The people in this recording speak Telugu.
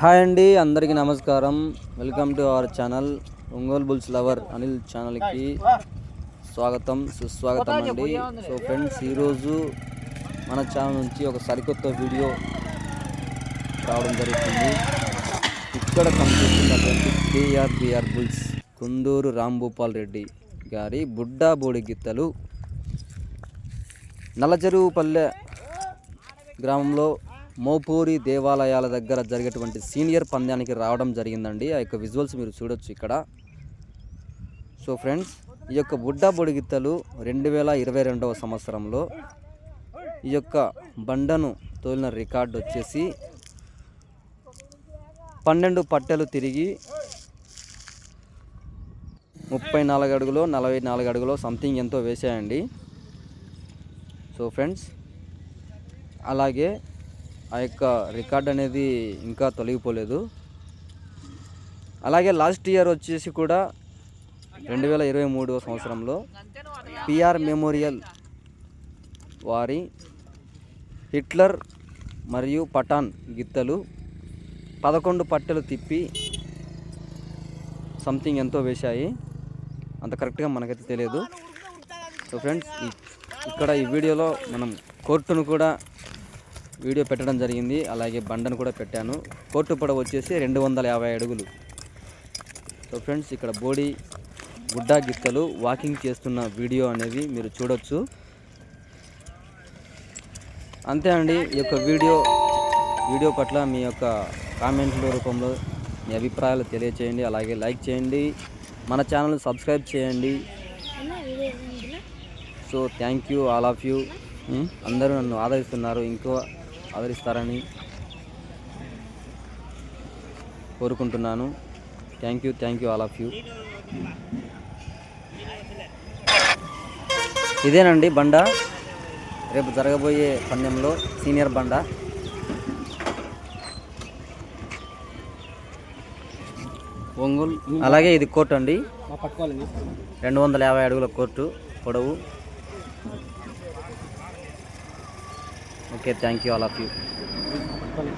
హాయ్ అండి అందరికీ నమస్కారం. Welcome to our channel Ongole bulls lover Anil ఛానల్కి స్వాగతం సుస్వాగతం అండి. సో ఫ్రెండ్స్ ఈరోజు మన ఛానల్ నుంచి ఒక సరికొత్త వీడియో రావడం జరుగుతుంది. ఇక్కడ కనిపిస్తున్నటువంటి కేఆర్బిఆర్ బుల్స్ కుందూరు రాంభూపాల్ రెడ్డి గారి బుడ్డా బోడి గిత్తలు నల్లచెరువుపల్లె గ్రామంలో మోపూరి దేవాలయాల దగ్గర జరిగేటువంటి సీనియర్ పంద్యానికి రావడం జరిగిందండి. ఆ యొక్క విజువల్స్ మీరు చూడొచ్చు ఇక్కడ. సో ఫ్రెండ్స్ ఈ యొక్క బుడ్డా బొడిగిత్తలు రెండు వేల ఇరవై రెండవ సంవత్సరంలో ఈ యొక్క బండను తోలిన రికార్డు వచ్చేసి పన్నెండు పట్టెలు తిరిగి ముప్పై నాలుగు అడుగులో నలభై నాలుగు అడుగులో సంథింగ్ ఎంతో వేసాయండి. సో ఫ్రెండ్స్ అలాగే ఆ యొక్క రికార్డ్ అనేది ఇంకా తొలగిపోలేదు. అలాగే లాస్ట్ ఇయర్ వచ్చేసి కూడా రెండు వేల ఇరవై మూడవ సంవత్సరంలో పిఆర్ మెమోరియల్ వారి హిట్లర్ మరియు పఠాన్ గిత్తలు పదకొండు పట్టెలు తిప్పి సంథింగ్ ఎంతో వేశాయి. అంత కరెక్ట్గా మనకైతే తెలియదు. సో ఫ్రెండ్స్ ఇక్కడ ఈ వీడియోలో మనం కోర్టును కూడా వీడియో పెట్టడం జరిగింది. అలాగే బండను కూడా పెట్టాను. కోర్టు పొడవు వచ్చేసి రెండు వందల యాభై అడుగులు. సో ఫ్రెండ్స్ ఇక్కడ బోడి గుడ్డా గిత్తలు వాకింగ్ చేస్తున్న వీడియో అనేది మీరు చూడొచ్చు. అంతే అండి ఈ యొక్క వీడియో వీడియో పట్ల మీ యొక్క కామెంట్ల రూపంలో మీ అభిప్రాయాలు తెలియచేయండి. అలాగే లైక్ చేయండి. మన ఛానల్ సబ్స్క్రైబ్ చేయండి. So thank you all of you. అందరూ నన్ను ఆదరిస్తున్నారు. ఇంకో ఆదరిస్తారని కోరుకుంటున్నాను. Thank you thank you all of you ఇదేనండి బండ. రేపు జరగబోయే పందెంలో సీనియర్ బండ. ఒంగోలు అలాగే ఇది కోర్టు అండి. రెండు వందల యాభై అడుగుల కోర్టు పొడవు. Okay thank you all of you పట్టుకోవాలి